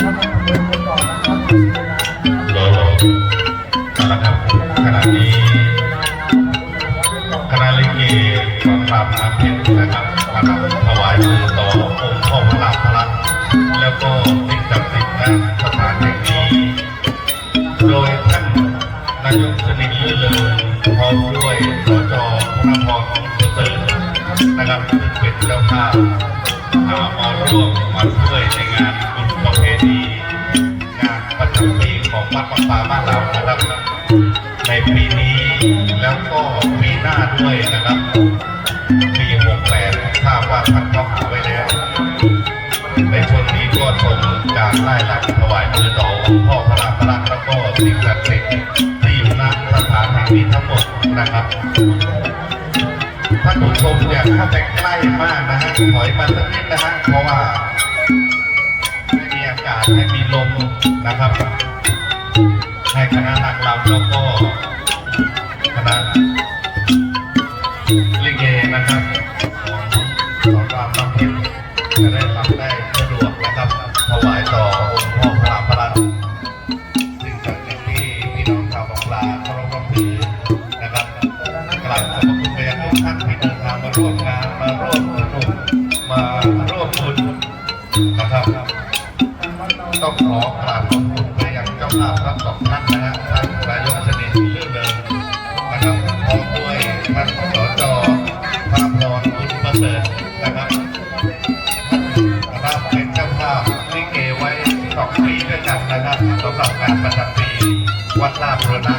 นะครับขณะนี้คณลิเกกองทัพน้ำเพชรนะครับกำลังถวายมือต่อองค์พระราพลแล้วก็สิ่งศักดิ์สถานแห่งนี้โดยท่านนายกสนิทรเลยพร้อมด้วยสจพระพสุเสริมนะครับเป็นเจ้าภาพมาร่วมมาช่วยในงาน ปีของวัดบางปาบ้านเรานะครับ ในปีนี้แล้วก็ปีหน้าด้วยนะครับปี68ถ้าว่าท่านก็หาไว้แล้ว ในช่วงนี้ก็ชมการไล่ลำถวายมือต่อพ่อพระรามพระลักษณ์แล้วก็สิ่งศักดิ์สิทธิ์ที่อยู่ณสถานแห่งนี้ทั้งหมดนะครับท่านผู้ชมอย่าเข้าไปใกล้มากนะฮะถอยมาสักนิดนะฮะเพราะว่าไม่มีอากาศให้มีลมนะครับ ให้คณะนักรำแล้วก็คณะลิเกนะครับของรามน้ำเพชรจะได้รำได้สะดวกนะครับถวายต่อองค์พ่อพระพระลักษณ์ซึ่งจากที่พี่น้องชาวบางปลาเคารพนับถือนะครับกราบขอบคุณไปยังทุกท่านที่เดินทางมาร่วมงานมาร่วมสนุกมาร่วมบุญนะครับต้องขอกราบขอบ ภาพทั้งสองท่านนะฮะท่านนายกสนิทเลื่อเดินนะครับพร้อมด้วยท่านสจภาพรบุญประเสริฐนะครับรับเป็นเจ้าภาพลิเกไว้สองปีด้วยกันนะครับสำหรับงานประจำปีวัดลาดบุรณะ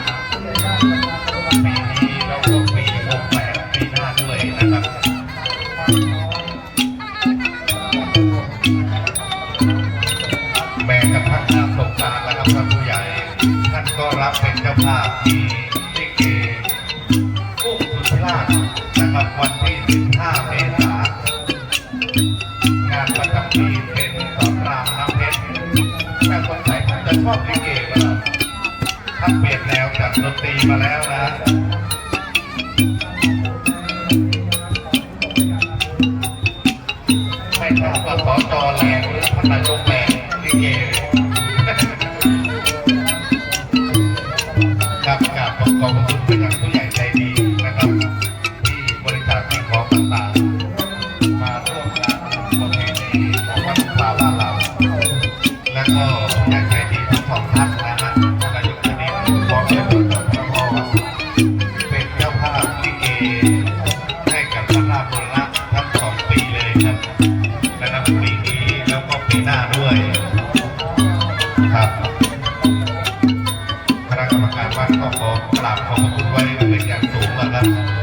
ก็รับเป็นเจ้าภาพที่ลิเกกุ้งสุรานะครับวันที่ 15 เมษายนงานประจำปีเป็นสอนรามน้ำเพชรแต่คนไทยท่านจะชอบลิเกก็แล้วท่านเปลี่ยนแนวจากดนตรีมาแล้วนะ หน้าด้วยครับคณะกรรมการวัดก็ขอกราบขอบพระคุณไว้เป็นอย่างสูงนะครับ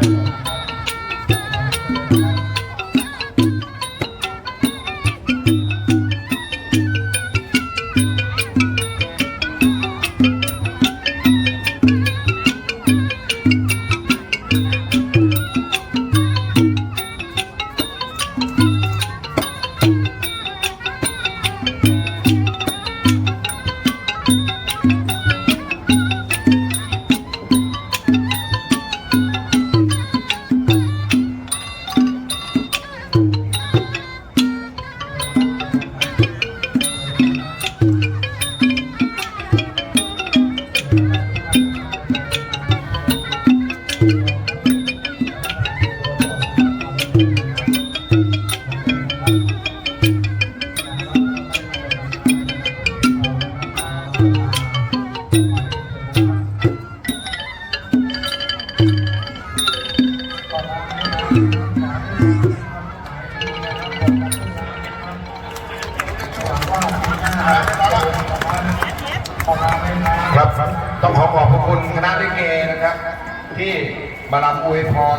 ครับต้องขอขอบพระคุณคณะลิเกนะครับ ที่มาลำอวยพร